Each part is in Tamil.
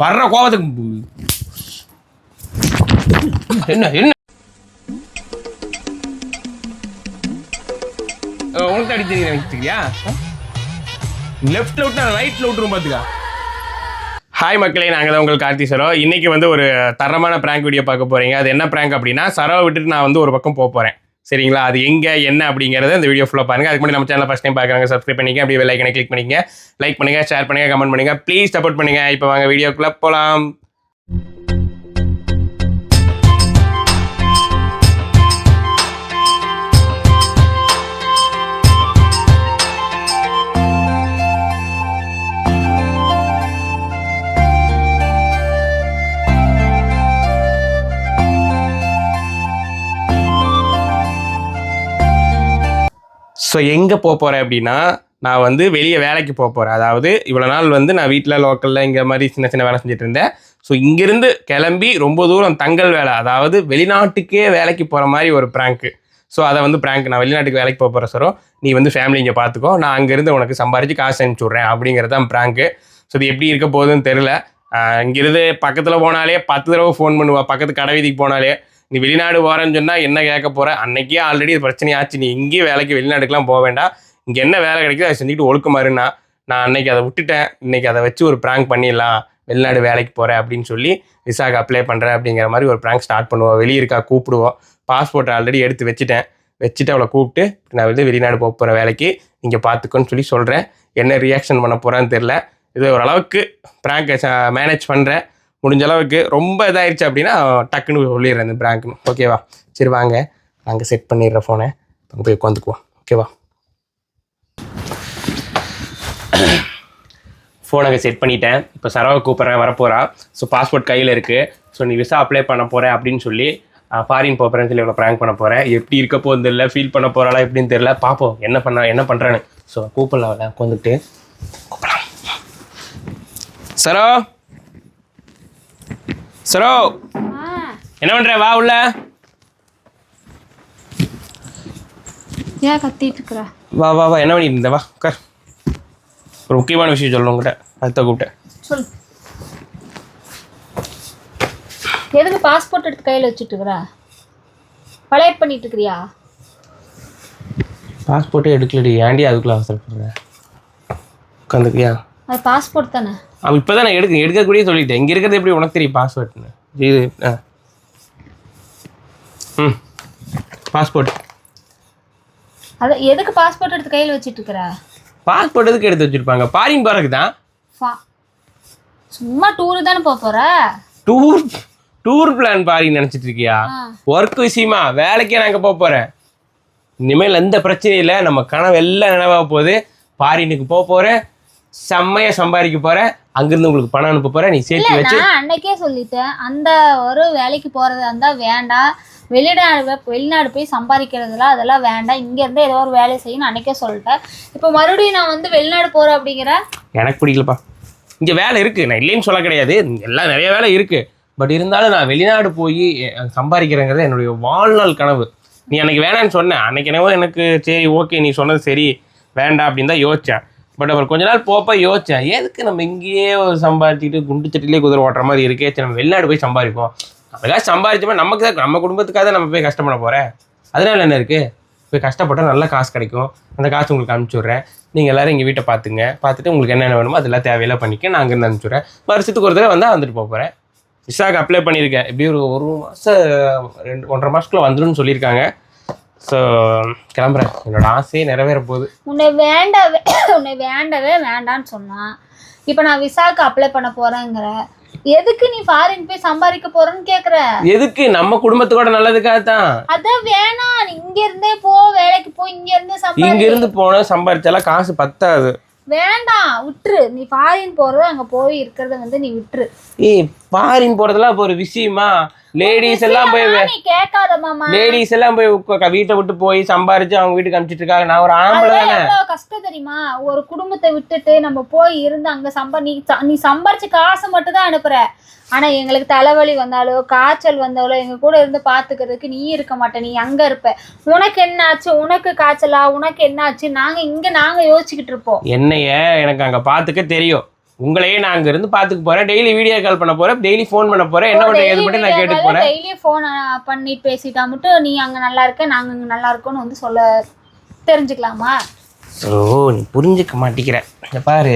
வர்ற கோபத்துக்கு என்ன என்ன? உனக்கு அடி தெரியுது எனக்கு லெஃப்ட்ல விட்டு ரைட்ல விட்டுரும் பாத்துக்கா. ஹாய் மக்களே நாங்கள் தான் உங்கள் கார்த்தி சரோ. இன்றைக்கி வந்து ஒரு தரமான ப்ராங்க் வீடியோ பார்க்க போகிறீங்க அது என்ன ப்ராங்க் அப்படின்னா சரோவை விட்டுட்டு நான் வந்து ஒரு பக்கம் போக போகிறேன் சரிங்களா? அது எங்கே என்ன அப்படிங்கிறத இந்த வீடியோ ஃபுல்லாக பாருங்க. அதுக்கு முன்னாடி நம்ம சேனல் ஃபஸ்ட் டைம் பார்க்குறாங்க சப்ஸ்கிரைப் பண்ணிங்க அப்படியே பெல் கிளிக் பண்ணிங்க லைக் பண்ணுங்கள் ஷேர் பண்ணுங்கள் கமெண்ட் பண்ணுங்கள் ப்ளீஸ் சப்போர்ட் பண்ணுங்க. இப்போ வாங்க வீடியோக்குள்ளே போகலாம் ஸோ எங்கே போக போகிறேன் அப்படின்னா நான் வந்து வெளியே வேலைக்கு போக போகிறேன் அதாவது இவ்வளோ நாள் வந்து நான் வீட்டில் லோக்கலில் இங்கே மாதிரி சின்ன சின்ன வேலை செஞ்சுட்டு இருந்தேன். ஸோ இங்கேருந்து கிளம்பி ரொம்ப தூரம் தங்கல் வேலை அதாவது வெளிநாட்டுக்கே வேலைக்கு போகிற மாதிரி ஒரு ப்ராங்க்கு ஸோ அதை வந்து ப்ராங்க் நான் வெளிநாட்டுக்கு வேலைக்கு போக போகிற சரோ. நீ வந்து ஃபேமிலி இங்கே பார்த்துக்கோ நான் அங்கேருந்து உனக்கு சம்பாரிச்சு காசு அனுப்பிச்சி விட்றேன் அப்படிங்கிறது தான் ப்ராங்க்கு ஸோ இது எப்படி இருக்க போகுதுன்னு தெரில இங்கேருந்து பக்கத்தில் போனாலே பத்து தடவை ஃபோன் பண்ணுவா பக்கத்து கடை வீதிக்கு போனாலே. நீ வெளிநாடு போகிறேன்னு சொன்னால் என்ன கேட்க போகிற அன்னைக்கே ஆல்ரெடி பிரச்சனையாச்சு. நீ இங்கேயும் வேலைக்கு வெளிநாட்டுக்கெலாம் போக வேண்டாம். இங்கே என்ன வேலை கிடைக்குது அதை செஞ்சுட்டு ஒழுக்கமாருன்னா நான் அன்னைக்கு அதை விட்டுட்டேன். இன்னைக்கு அதை வச்சு ஒரு ப்ராங்க் பண்ணிடலாம். வெளிநாடு வேலைக்கு போகிறேன் அப்படின்னு சொல்லி விசாக்கு அப்ளை பண்ணுறேன் அப்படிங்கிற மாதிரி ஒரு ப்ராங்க் ஸ்டார்ட் பண்ணுவோம். வெளியே இருக்கா கூப்பிடுவோம். பாஸ்போர்ட் ஆல்ரெடி எடுத்து வச்சுட்டேன். வச்சுட்டு அவளை கூப்பிட்டு நான் வந்து வெளிநாடு போக போகிற வேலைக்கு. நீங்கள் பார்த்துக்கோன்னு சொல்லி சொல்கிறேன் என்ன ரியாக்ஷன் பண்ண போகிறான்னு தெரில இது ஓரளவுக்கு ப்ராங்கை மேனேஜ் பண்ணுறேன் முடிஞ்ச அளவுக்கு ரொம்ப இதாயிருச்சு அப்படின்னா டக்குன்னு சொல்லிடுறேன் இந்த பிராங்க்னு. ஓகேவா சரி வாங்க. நாங்கள் செட் பண்ணிடுற ஃபோனை அங்கே போய் உட்காந்துக்குவோம் ஓகேவா ஃபோன் அங்கே செட் பண்ணிட்டேன். இப்போ சரவை கூப்பிட்றேன் வரப்போகிறா ஸோ பாஸ்போர்ட் கையில் இருக்குது ஸோ நீ விசா அப்ளை பண்ண போகிறேன் அப்படின்னு சொல்லி ஃபாரின் போகிறேன்னு சொல்லி இவ்வளோ ப்ராங்க் பண்ண போகிறேன் எப்படி இருக்க போகுது தெரியல ஃபீல் பண்ண போகிறாளா எப்படின்னு தெரில பார்ப்போம் என்ன பண்ண என்ன பண்ணுறான்னு ஸோ கூப்பிடலாம் அவளை உட்காந்துட்டு கூப்பிடலாம். சரோ சரோ. என்ன பண்ற? வா உள்ள. ஏன் கத்திட்டு இருக்கிற? வா வா வா. என்ன பண்ணிட்டு இருந்த? வா உட்கார். ஒரு முக்கியமான விஷயம் சொல்லணும் உங்கள்கிட்ட அதுதான் கூப்பிட்டேன். சொல் எதுக்கு பாஸ்போர்ட் எடுத்து கையில் வச்சுட்டு இருக்கிற? பழைய பண்ணிட்டு இருக்கிறியா? பாஸ்போர்ட்டே எடுக்கலடி. ஏன்டி அதுக்குள்ள அவசரப்படுற? உட்காந்துக்கியா அது பாஸ்போர்ட் தானே? அவன் இப்போ தான் எடுக்க எடுக்கக்கூடிய சொல்லிட்டேன். இங்கே இருக்கிறது எப்படி உனக்கு தெரியும் பாஸ்போர்ட்னு இது ஆ. ம். பாஸ்போர்ட் அது எதுக்கு பாஸ்போர்ட் எடுத்து கையில் வச்சுட்டு இருக்கிற? பாஸ்போர்ட் எதுக்கு எடுத்து வச்சிருப்பாங்க? பாரின் போகிறதுக்கு தான். சும்மா டூரு தானே போக போற? டூர் டூர் பிளான் பாரின் நினச்சிட்டு இருக்கியா. ஒர்க் விஷயமா வேலைக்கே அங்கே போக போகிறேன் இனிமேல் எந்த பிரச்சனையும் இல்லை. நம்ம கனவு எல்லாம் நினைவாக போகுது. பாரினுக்கு போக போகிறேன் செம்மையாக சம்பாதிக்க போகிறேன் அங்கேருந்து உங்களுக்கு பணம் அனுப்ப போகிறேன் நீ இல்ல சேர்த்து வச்சு நான் அன்னைக்கே சொல்லிட்டேன். அந்த ஒரு வேலைக்கு போறதா இருந்தா வேண்டாம் வெளிநாடு வெளிநாடு போய் சம்பாதிக்கிறதுலாம் அதெல்லாம் வேண்டாம் இங்க இருந்து ஏதோ ஒரு வேலையை செய்யணும் அன்னைக்கே சொல்லிட்டேன். இப்போ மறுபடியும் நான் வந்து வெளிநாடு போறேன் அப்படிங்கிற? எனக்கு பிடிக்கலப்பா. இங்கே வேலை இருக்குது நான் இல்லைன்னு சொல்ல கிடையாது. எல்லாம் நிறைய வேலை இருக்குது பட் இருந்தாலும் நான் வெளிநாடு போய் சம்பாதிக்கிறேங்கிறது என்னுடைய வாழ்நாள் கனவு. நீ அன்னைக்கு வேணான்னு சொன்ன. அன்னைக்கு என்னவோ எனக்கு சரி ஓகே நீ சொன்னது சரி வேண்டாம் அப்படின்னு தான் யோசித்தேன் பட் அப்புறம் கொஞ்ச நாள் போப்ப யோசிச்சேன் எதுக்கு நம்ம இங்கேயே சம்பாதிச்சுட்டு குண்டு சட்டிலே குதிரை ஓட்டுற மாதிரி இருக்கே? சரி நம்ம வெளிநாடு போய் சம்பாதிப்போம். அதுக்காக சம்பாதிச்சோம்னா நமக்கு தான் நம்ம குடும்பத்துக்காக தான் நம்ம போய் கஷ்டப்பட போகிறேன் அதனால என்ன இருக்குது போய் கஷ்டப்பட்டால் நல்ல காசு கிடைக்கும். அந்த காசு உங்களுக்கு அனுப்பிச்சி விட்றேன். நீங்கள் எல்லோரும் எங்கள் வீட்டை பார்த்துங்க. பார்த்துட்டு உங்களுக்கு என்னென்ன வேணுமோ அதெல்லாம் தேவையெல்லாம் பண்ணிக்க. நான் அங்கேருந்து அனுப்பிச்சி விட்றேன். வருஷத்துக்கு ஒரு தடவை வந்தால் வந்துட்டு போக போகிறேன் விசாக்கு அப்ளை பண்ணியிருக்கேன். எப்படி ஒரு ஒரு மாதம் ரெண்டு ஒன்றரை மாதத்துக்குள்ள வந்துடும்னு சொல்லியிருக்காங்க. ஸோ கிளம்புறேன். என்னோட ஆசையே நிறைவேற போகுது. உன்னை வேண்டவே உன்னை வேண்டவே வேண்டான்னு சொன்னான் இப்போ நான் விசாக்கு அப்ளை பண்ண போறேங்கிற. எதுக்கு நீ ஃபாரின் போய் சம்பாதிக்க போறேன்னு கேக்குற? எதுக்கு? நம்ம குடும்பத்தோட நல்லதுக்காக தான். அதான் வேணாம். நீ இங்க இருந்தே போ வேலைக்கு போ இங்க இருந்து சம்பாதி. இங்கேருந்து போனால் சம்பாரிச்சாலாம் காசு பத்தாது. வேண்டாம். விட்டுரு. நீ ஃபாரின் போறது அங்க போய் இருக்கிறத வந்து நீ விட்டுரு. ஏய் ஃபாரின் போகிறதெல்லாம் இப்போ ஒரு விஷயமா? லேடிஸ் எல்லாம் போய் கேட்காத மாமா. லேடிஸ் எல்லாம் போய் வீட்டை விட்டு போய் சம்பாரிச்சு அவங்க வீட்டுக்கு அனுப்பிச்சிட்டு இருக்காங்க. நான் ஒரு ஆம்பளை தானே. கஷ்டம் தெரியுமா? ஒரு குடும்பத்தை விட்டுட்டு நம்ம போய் இருந்து அங்க சம்பா நீ நீ சம்பாரிச்ச காசை மட்டும் தான் அனுப்புற. ஆனா எங்களுக்கு தலைவலி வந்தாலோ காய்ச்சல் வந்தாலோ எங்க கூட இருந்து பாத்துக்கிறதுக்கு நீ இருக்க மாட்ட. நீ அங்க இருப்ப. உனக்கு என்ன ஆச்சு உனக்கு காய்ச்சலா? உனக்கு என்ன ஆச்சு நாங்க இங்க நாங்க யோசிச்சுக்கிட்டு இருப்போம். என்னைய எனக்கு அங்க பாத்துக்க தெரியும். உங்களையே நான் அங்க இருந்து பாத்துக்க போறேன். டெய்லி வீடியோ கால் பண்ண போறேன். டெய்லி ஃபோன் பண்ண போறேன். என்ன பண்றீங்க? எது மட்டும் நான் கேட்டு போறேன்? டெய்லி ஃபோன் பண்ணி பேசிட்டா மட்டும் நீ அங்க நல்லா இருக்க நாங்க இங்க நல்லா இருக்கோம்னு வந்து சொல்ல தெரிஞ்சுக்கலாமா? ஸோ நீ புரிஞ்சுக்க மாட்டேங்கிற. இங்க பாரு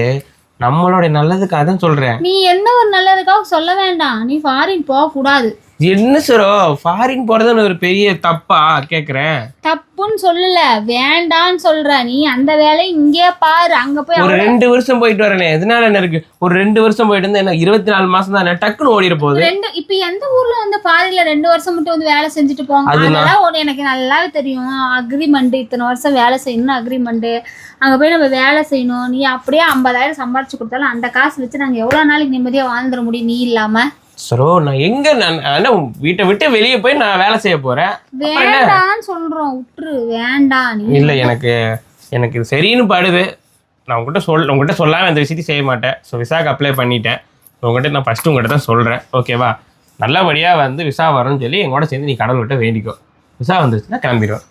நம்மளோட நல்லதுக்காக தான் சொல்றேன். நீ எந்த ஒரு நல்லதுக்காக சொல்ல வேண்டாம். நீ ஃபாரின் போக கூடாது என்ன சரோ ஃபாரின் போறதுன்னு ஒரு பெரிய தப்பா கேக்குறேன். தப்புன்னு சொல்லல வேண்டான்னு சொல்ற. நீ அந்த வேலையை இங்கே பாரு அங்க போய் ஒரு ரெண்டு வருஷம் போயிட்டு வரேனே எதனால என்ன இருக்கு? ஒரு ரெண்டு வருஷம் போயிட்டு இருந்தா என்ன இருபத்தி நாலு மாசம் தானே டக்குன்னு ஓடிட போகுது. ரெண்டு இப்ப எந்த ஊர்ல வந்து ஃபாரின்ல ரெண்டு வருஷம் மட்டும் வந்து வேலை செஞ்சுட்டு போங்க அதெல்லாம் எனக்கு நல்லாவே தெரியும். அக்ரிமெண்ட் இத்தனை வருஷம் வேலை செய்யணும் அக்ரிமெண்ட் அங்க போய் நம்ம வேலை செய்யணும். நீ அப்படியே ஐம்பதாயிரம் சம்பாரிச்சு கொடுத்தாலும் அந்த காசு வச்சு நாங்க எவ்வளவு நாளைக்கு நிம்மதியா வாழ்ந்துட முடியும் நீ இல்லாம? சரோ நான் எங்க நான் வீட்டை விட்டு வெளியே போய் நான் வேலை செய்ய போறேன். வேண்டான்னு சொல்றோம். விட்டுரு. வேண்டாம் இல்ல எனக்கு எனக்கு இது சரின்னு படுது. நான் உங்ககிட்ட சொல் உங்ககிட்ட சொல்லாம இந்த விஷயத்தையும் செய்ய மாட்டேன். ஸோ விசாக்கு அப்ளை பண்ணிட்டேன். உங்ககிட்ட நான் ஃபர்ஸ்ட் உங்ககிட்ட தான் சொல்றேன் ஓகேவா நல்லபடியா வந்து விசா வரும்னு சொல்லி எங்கூட சேர்ந்து நீ கடவுள்கிட்ட வேண்டிக்கோ. விசா வந்துருச்சுன்னா கிளம்பிடுவேன்.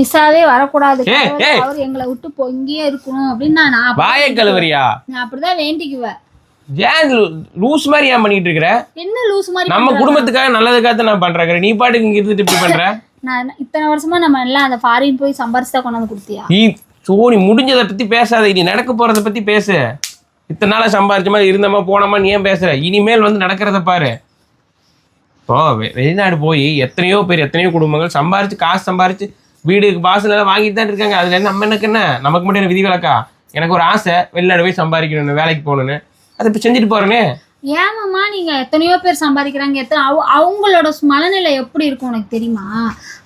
விசாவே வரக்கூடாது. கடவுளே. அவர் எங்களை விட்டு இப்போ இங்கேயே இருக்கணும் அப்படின்னு நான் நான் வாயை கழுவறியா? நான் அப்படிதான் வேண்டிக்குவேன். ஏன் லூஸ் மாதிரி ஏன் பண்ணிட்டு இருக்கிற? என்ன லூஸ் மாதிரி நம்ம? குடும்பத்துக்காக நல்லதுக்காக தான் நான் பண்றேன் நீ பாட்டுக்கு இங்க இருந்துட்டு இப்படி பண்ற? நான் இத்தனை வருஷமா நம்ம எல்லாம் அந்த ஃபாரின் போய் சம்பாரிச்சு தான் கொண்டாந்து கொடுத்தியா? நீ சோனி முடிஞ்சதை பத்தி பேசாத. நீ நடக்க போறத பத்தி பேசு. இத்தனை நாளா சம்பாரிச்ச மாதிரி இருந்தமா போனமா நீ ஏன் பேசுற? இனிமேல் வந்து நடக்கிறத பாரு. இப்போ வெளிநாடு போய் எத்தனையோ பேர் எத்தனையோ குடும்பங்கள் சம்பாரிச்சு காசு சம்பாரிச்சு வீடுக்கு வாசல் எல்லாம் வாங்கிட்டு தான் இருக்காங்க. அதுல நம்ம எனக்கு என்ன? நமக்கு மட்டும் விதிவிலக்கா? எனக்கு ஒரு ஆசை வெளிநாடு போய் சம்பாதிக்கணும்னு வேலைக்கு போகணும்னு. அதை இப்போ செஞ்சுட்டு போறேனே ஏமாம்மா நீங்க எத்தனையோ பேர் சம்பாதிக்கிறாங்க எத்தனை அவ- அவங்களோட மனநிலை எப்படி இருக்கும் உனக்கு தெரியுமா?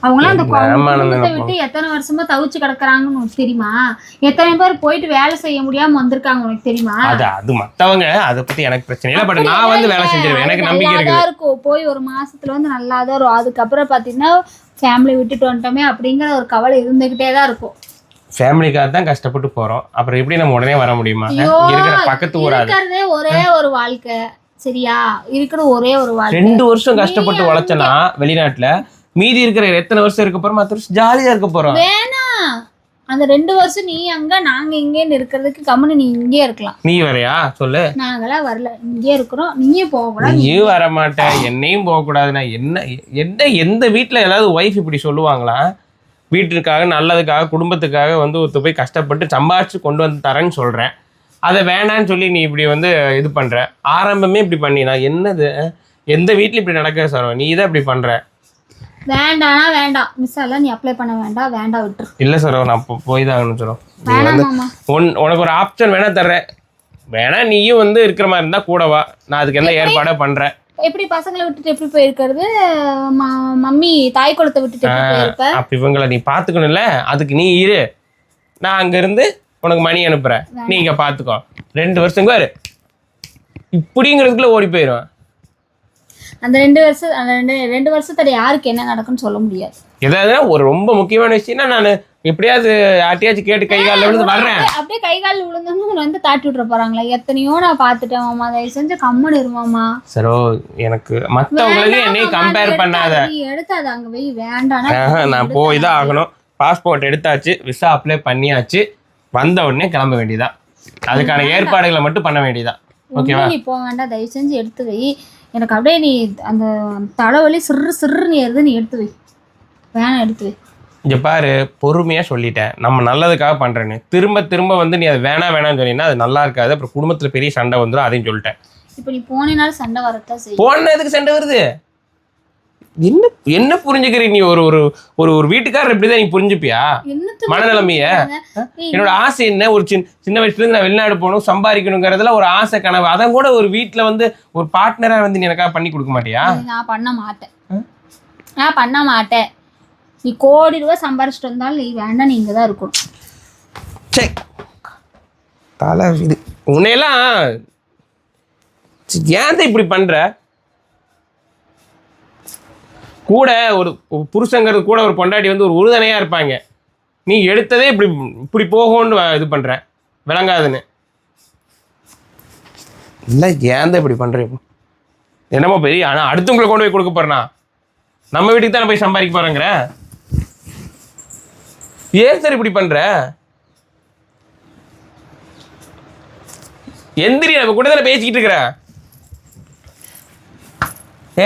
அவங்களாம் அந்த குடும்பத்தை விட்டு எத்தனை வருஷமா தவிச்சு கிடக்குறாங்கன்னு உனக்கு தெரியுமா? எத்தனை பேர் போயிட்டு வேலை செய்ய முடியாம வந்திருக்காங்க உனக்கு தெரியுமா? அது அது மத்தவங்க அதை பத்தி எனக்கு பிரச்சனை இல்லை பட் நான் வந்து வேலை செஞ்சிருவேன். எனக்கு நம்பிக்கை நல்லாதான் இருக்கும். போய் ஒரு மாசத்துல வந்து நல்லா தான் இருக்கும். அதுக்கப்புறம் பாத்தீங்கன்னா ஃபேமிலி விட்டுட்டு வந்துட்டோமே அப்படிங்கிற ஒரு கவலை இருந்துகிட்டே தான் இருக்கும். ஃபேமிலிக்காக தான் கஷ்டப்பட்டு போறோம். அப்புறம் எப்படி நம்ம உடனே வர முடியுமா? இருக்கிற பக்கத்து ஊராது இருக்கிறதே ஒரே ஒரு வாழ்க்கை. சரியா? இருக்கிற ஒரே ஒரு வாழ்க்கை. ரெண்டு வருஷம் கஷ்டப்பட்டு உழைச்சனா வெளிநாட்டுல மீதி இருக்கிற எத்தனை வருஷம் இருக்க போறோம் மற்ற வருஷம் ஜாலியா இருக்க போறோம். வேணாம் அந்த ரெண்டு வருஷம் நீ அங்க நாங்க இங்கேன்னு இருக்கிறதுக்கு கம்முன்னு நீ இங்கே இருக்கலாம். நீ வரையா? சொல்லு. நாங்களாம் வரல. இங்கே இருக்கிறோம். நீயே போக கூடாது. நீயும் வர மாட்டேன் என்னையும் போக கூடாதுன்னா என்ன என்ன எந்த வீட்ல ஏதாவது ஒய்ஃப் இப்படி சொல்லுவாங்களா? வீட்டுக்காக நல்லதுக்காக குடும்பத்துக்காக வந்து ஒருத்த போய் கஷ்டப்பட்டு சம்பாரிச்சு கொண்டு வந்து தரேன்னு சொல்றேன். அதை வேணான்னு சொல்லி நீ இப்படி வந்து இது பண்ற. ஆரம்பமே இப்படி பண்ணி நான் என்னது? எந்த வீட்ல இப்படி நடக்க சார் நீ தான் இப்படி பண்ற. வேண்டாம்னா வேண்டாம். மிஸ் எல்லாம் நீ அப்ளை பண்ண வேண்டாம். வேண்டாம் விட்டுரு. இல்ல சார் நான் போய் தான் ஆகணும் சார் உனக்கு ஒரு ஆப்ஷன் வேணா தர்றேன். வேணா நீயும் வந்து இருக்கிற மாதிரி இருந்தா கூட வா. நான் அதுக்கு எந்த ஏற்பாடே பண்றேன். எப்படி பசங்களை விட்டுட்டு எப்படி போயிருக்கிறது? மம்மி தாய் குளத்தை விட்டுட்டு போயிருப்ப? அப்ப இவங்களை நீ பாத்துக்கணும்ல அதுக்கு நீ இரு. நான் அங்க இருந்து உனக்கு மணி அனுப்புறேன். நீங்க பாத்துக்கோ ரெண்டு வருஷம் பாரு இப்படிங்கிறதுக்குள்ள ஓடி போயிடும் அந்த ரெண்டு வருஷம் அந்த ரெண்டு ரெண்டு வருஷத்துல யாருக்கு என்ன நடக்குன்னு சொல்ல முடியாது. ஏதாவது ஒரு ரொம்ப முக்கியமான விஷயம்னா நான் எப்படியாவது யார்ட்டையாச்சும் கேட்டு கை காலில் விழுந்து வர்றேன். அப்படியே- கை கால் விழுந்தோன்னு வந்து தாட்டி விட்டுற போறாங்களா. எத்தனையோ நான் பார்த்துட்டேன் மாமா. தயவு செஞ்சு கம்மன் இருமாமா சரோ எனக்கு மத்தவங்களுக்கு என்னையும் கம்பேர் பண்ணாத. நீ எடுத்தாத அங்க போய் வேண்டாம். நான் போய் தான் ஆகணும். பாஸ்போர்ட் எடுத்தாச்சு விசா அப்ளை பண்ணியாச்சு. வந்த உடனே கிளம்ப வேண்டியதான் அதுக்கான ஏற்பாடுகளை மட்டும் பண்ண வேண்டியதான் ஓகேவா நீ போக வேண்டாம். தயவு செஞ்சு எடுத்து வை. எனக்கு அப்படியே நீ அந்த தலைவலி சிறு சிறுன்னு ஏறுது நீ எடுத்து வை. வேணாம் எடுத்து வை. இங்க பாரு பொறுமையா சொல்லிட்டேன். நம்ம நல்லதுக்காக பண்றேன்னு. திரும்ப திரும்ப வந்து நீ அது வேணாம் வேணாம்னு சொன்னீங்கன்னா அது நல்லா இருக்காது. அப்புறம் குடும்பத்துல பெரிய சண்டை வந்துடும் அதையும் சொல்லிட்டேன். இப்போ நீ போனினாலும் சண்டை வரத்தான் செய்யும். போன எதுக்கு சண்டை வருது? என்ன என்ன புரிஞ்சுக்கிறீ நீ? ஒரு ஒரு ஒரு ஒரு வீட்டுக்காரர் இப்படிதான் நீ புரிஞ்சுப்பியா? மனநிலைமைய? என்னோட ஆசை என்ன? ஒரு சின்ன சின்ன வயசுல இருந்து நான் வெளிநாடு போகணும் சம்பாதிக்கணுங்கிறதுல ஒரு ஆசை கனவு. அதை கூட ஒரு வீட்ல வந்து ஒரு பார்ட்னரா வந்து நீ எனக்காக பண்ணி கொடுக்க மாட்டியா? நான் பண்ண மாட்டேன். நான் பண்ண மாட்டேன். நீ கோடி ரூபாய் சம்பாரிச்சிட்டு வந்தாலும் நீ வேண்டாம் நீ இங்கே தான் இருக்கணும். சே. தலை இது. உன்னையெல்லாம் ஏன் தான் இப்படி பண்ற? கூட ஒரு புருஷங்கிறது கூட ஒரு பொண்டாட்டி வந்து ஒரு உறுதுணையாக இருப்பாங்க. நீ எடுத்ததே இப்படி இப்படி போகும்னு இது பண்ற. விளங்காதுன்னு. இல்லை ஏன் தான் இப்படி பண்ற இப்போ? என்னமோ பெரிய ஆனால் அடுத்தவங்களை கொண்டு போய் கொடுக்க போறேனா? நம்ம வீட்டுக்கு தானே போய் சம்பாதிக்க போறேங்கிற? ஏன் சார் இப்படி பண்ற? எந்திரி நம்ம கூட தானே பேசிக்கிட்டு இருக்கிற.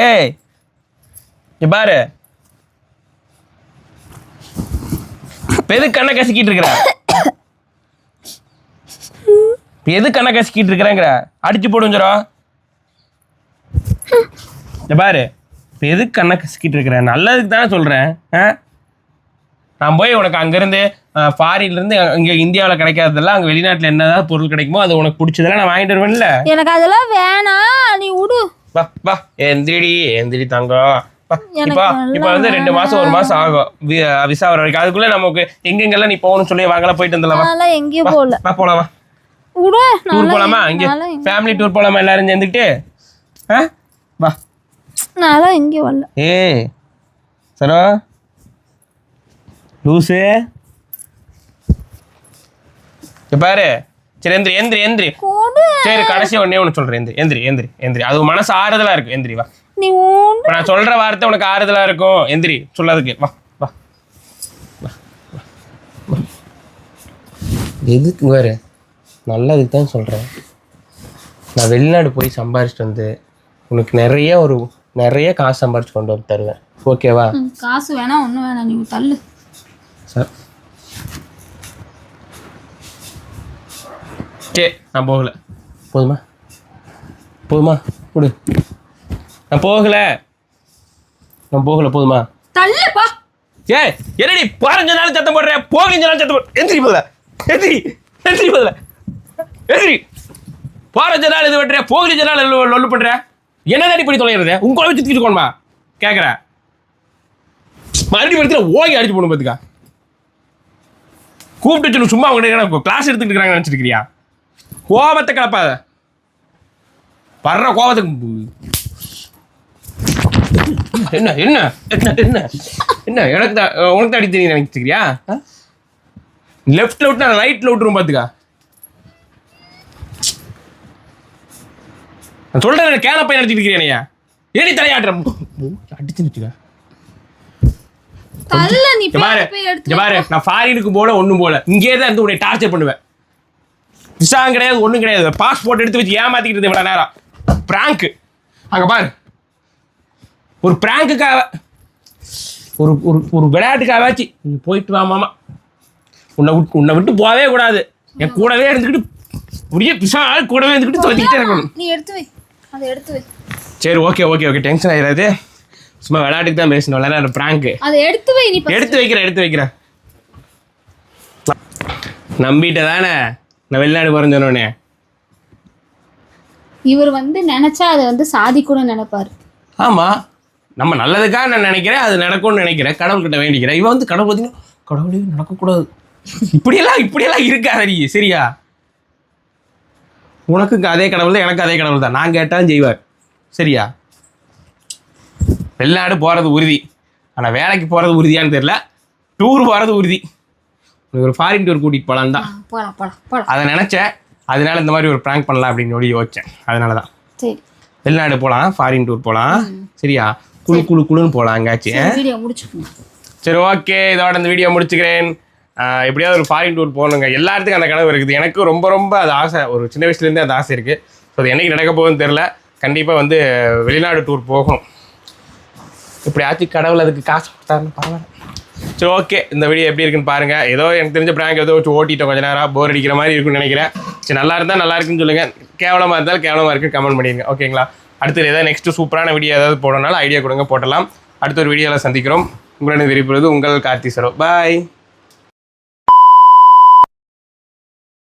ஏய் பாரு. எது கண்ணை கசிக்கிட்டு இருக்கிற? எது கண்ணை கசிக்கிட்டு இருக்கிறேங்கிற? அடிச்சு போடுஞ்சரோ இங்க பாரு. இப்ப எதுக்கு கண்ணை கசிக்கிட்டு இருக்கிற? நல்லதுக்கு தானே சொல்றேன். ஆ? நான் போய் உனக்கு அங்கேருந்து ஃபாரின்லேருந்து இங்கே இந்தியாவில் கிடைக்காததெல்லாம் அங்கே வெளிநாட்டில் என்னதான் பொருள் கிடைக்குமோ அது உனக்கு பிடிச்சதெல்லாம் நான் வாங்கிட்டு வருவேன்ல. எனக்கு அதெல்லாம் வேணாம் நீ விடு வா வா எந்திரிடி எந்திரி தங்கம் இப்போ வந்து ரெண்டு மாசம் ஒரு மாசம் ஆகும். விசா வர வரைக்கும். அதுக்குள்ள நமக்கு எங்கெங்கெல்லாம் நீ போகணும்னு சொல்லி வாங்கலாம் போயிட்டு வந்துடலாம். எங்கேயும் போகல. வா போலாம் வா. டூர் போலாமா? இங்கே ஃபேமிலி டூர் போலாமா? எல்லாரும் சேர்ந்துக்கிட்டு? ஆ? வா. நான்லாம் எங்கேயும் வரல. ஏய் சரோ. லூசு. பாரு. சரி எந்திரி எந்திரி எந்திரி. கொடு. சரி கடைசி ஒண்ணே ஒன்று சொல்றேன். எந்திரி எந்திரி எந்திரி எந்திரி. அது மனசு ஆறுதலா இருக்கு. எந்திரி வா. இப்ப நான் சொல்ற வார்த்தை உனக்கு ஆறுதலா இருக்கும். எந்திரி சொல்லாதுக்கு வா வா. எதுக்கு வேறு நல்லதுக்கு தான் சொல்கிறேன் நான் வெளிநாடு போய் சம்பாரிச்சிட்டு வந்து உனக்கு நிறைய ஒரு நிறைய காசு சம்பாரிச்சு கொண்டு வந்து தருவேன். ஓகேவா? காசு வேணாம் ஒன்றும் வேணாம். நீ தள்ளு. சார் சே நான் போகல. போதுமா? போதுமா? கொடு. நான் போகல. நான் போகல போதுமா? தள்ளுப்பா. ஏ என்னடி பதினஞ்சு நாள் சத்தம் போடுற? பதினஞ்சு நாள் சத்தம் போடுற எந்திரி போதல எந்திரி. எந்திரி போதல எந்திரி. பதினஞ்சு நாள் இது பண்ற? பதினஞ்சு நாள் லொ- லொல்லு பண்ற? என்ன அடி பண்ணி தொலைகிறது? உங்களை வச்சு தூக்கிட்டு போகணுமா கேட்குறேன் மறுபடியும் படுத்துல ஓங்கி அடிச்சு போகணும் பார்த்துக்கா கூப்பிட்டு சொல்லு சும்மா அவங்க கிளாஸ் எடுத்துட்டு இருக்காங்க நினச்சிருக்கிறியா? கோபத்தை கிளப்பாத வர்ற கோபத்துக்கு என்ன என்ன என்ன என்ன என்ன எனக்கு தான் உனக்கு தான் அடி தெரியும் நினைச்சிருக்கிறியா? லெஃப்ட்ல விட்டு நான் ரைட்ல விட்டுரும் பார்த்துக்கா நான் சொல்றேன் கேன பையன் அடிச்சிட்டு இருக்கிறேனையா ஏடி தலையாட்டுறேன் அடிச்சு நிச்சுக்கா தள்ள நீ பாரு பாரு நான் ஃபாரினுக்கு போல ஒண்ணும் போல. இங்கே தான் இருந்து உன்னை டார்ச்சர் பண்ணுவேன். விசாவும் கிடையாது ஒண்ணும் கிடையாது. பாஸ்போர்ட் எடுத்து வச்சு ஏமாத்திக்கிட்டு இவ்வளவு நேரம். பிராங்க் அங்க பாரு. ஒரு பிராங்குக்காக ஒரு ஒரு ஒரு விளையாட்டுக்காகவாச்சு. நீ போயிட்டு வா மாமா. உன்னை விட்டு உன்னை விட்டு போகவே கூடாது. என் கூடவே இருந்துக்கிட்டு அப்படியே பிசா கூடவே இருந்துக்கிட்டு தொத்திக்கிட்டே இருக்கணும். நீ எடுத்து வை. அதை எடுத்து வை. சரி ஓகே ஓகே ஓகே டென்ஷன் ஆயிடாது சும்மா விளையாட்டுக்கு தான் பேசணும் விளையாட பிராங்க் அதை எடுத்து வை நீ. எடுத்து வைக்கிறேன் எடுத்து வைக்கிறேன். நம்பிட்ட தானே நான் வெளிநாடு போறேன்னு சொன்னோடனே இவர் வந்து நினைச்சா அதை வந்து சாதிக்கணும்னு நினைப்பாரு. ஆமா. நம்ம நல்லதுக்காக நான் நினைக்கிறேன் அது நடக்கும்னு நினைக்கிறேன். கடவுள்கிட்ட வேண்டிக்கிறேன். இவன் வந்து கடவுள் பார்த்தீங்கன்னா கடவுளே நடக்கக்கூடாது. இப்படியெல்லாம் இப்படியெல்லாம் இருக்காத நீ சரியா? உனக்கு அதே கடவுள் தான் எனக்கு அதே கடவுள் தான் நான் கேட்டாலும் செய்வார். சரியா? வெளிநாடு போகிறது உறுதி. ஆனால் வேலைக்கு போகிறது உறுதியான்னு தெரியல. டூர் போகிறது உறுதி. ஒரு ஃபாரின் டூர் கூட்டிகிட்டு போகலான்னு தான் போலாம் போலாம் அதை நினச்சேன். அதனால இந்த மாதிரி ஒரு ப்ராங்க் பண்ணலாம் அப்படின்னு சொல்லி யோசிச்சேன். அதனால தான் சரி. வெளிநாடு போகலாம் ஃபாரின் டூர் போகலாம் சரியா? குழு குழு குழுன்னு போகலாம் முடிச்சுக்கோங்க. சரி ஓகே இதோட இந்த வீடியோ முடிச்சுக்கிறேன். எப்படியாவது ஒரு ஃபாரின் டூர் போகணுங்க. எல்லாத்துக்கும் அந்த கனவு இருக்குது. எனக்கு ரொம்ப ரொம்ப அது ஆசை. ஒரு சின்ன வயசுலேருந்தே அந்த ஆசை இருக்குது ஸோ அது என்னைக்கு நடக்க போகுதுன்னு தெரில கண்டிப்பாக வந்து வெளிநாடு டூர் போகணும். எப்படியாச்சும் கடவுள் அதுக்கு காசு கொடுத்தாருன்னு பரவாயில்ல. சரி ஓகே இந்த வீடியோ எப்படி இருக்குன்னு பாருங்கள் ஏதோ எனக்கு தெரிஞ்ச ப்ராங்க் ஏதோ வச்சு ஓட்டிட்டோம் கொஞ்ச நேரம். போர் அடிக்கிற மாதிரி இருக்குன்னு நினைக்கிறேன். சரி நல்லா இருந்தால் நல்லா இருக்குன்னு சொல்லுங்கள் கேவலமாக இருந்தாலும் கேவலமாக இருக்குன்னு கமெண்ட் பண்ணிடுங்க. ஓகேங்களா அடுத்து ஏதாவது நெக்ஸ்ட் சூப்பரான வீடியோ ஏதாவது போடணும்னாலும் ஐடியா கொடுங்க போட்டலாம். அடுத்த ஒரு வீடியோவில் சந்திக்கிறோம். உங்களுடன் விரிப்புறது உங்கள் கார்த்தி சரோ. பாய்